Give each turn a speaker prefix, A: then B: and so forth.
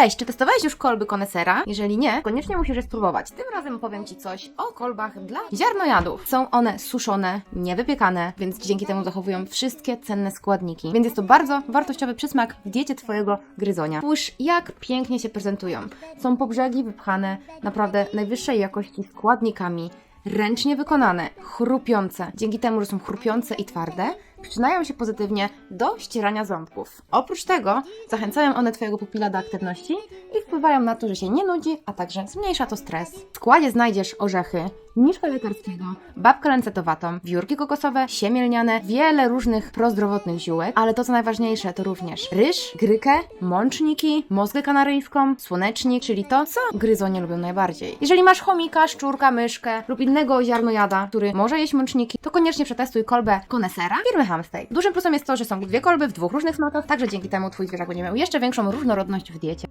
A: Cześć, czy testowałeś już kolby konesera? Jeżeli nie, koniecznie musisz je spróbować. Tym razem powiem Ci coś o kolbach dla ziarnojadów. Są one suszone, niewypiekane, więc dzięki temu zachowują wszystkie cenne składniki. Więc jest to bardzo wartościowy przysmak w diecie Twojego gryzonia. Spójrz, jak pięknie się prezentują. Są po brzegi wypchane naprawdę najwyższej jakości składnikami. Ręcznie wykonane, chrupiące. Dzięki temu, że są chrupiące i twarde, przyczyniają się pozytywnie do ścierania ząbków. Oprócz tego zachęcają one Twojego pupila do aktywności wpływają na to, że się nie nudzi, a także zmniejsza to stres. W składzie znajdziesz orzechy, niszkę lekarskiego, babkę lancetowatą, wiórki kokosowe, siemię lniane, wiele różnych prozdrowotnych ziółek, ale to co najważniejsze to również ryż, grykę, mączniki, mozgę kanaryjską, słonecznik, czyli to, co gryzonie lubią najbardziej. Jeżeli masz chomika, szczurka, myszkę lub innego ziarnojada, który może jeść mączniki, to koniecznie przetestuj kolbę konesera firmy Hamstay. Dużym plusem jest to, że są dwie kolby w dwóch różnych smakach, także dzięki temu Twój zwierzak będzie miał jeszcze większą różnorodność w diecie.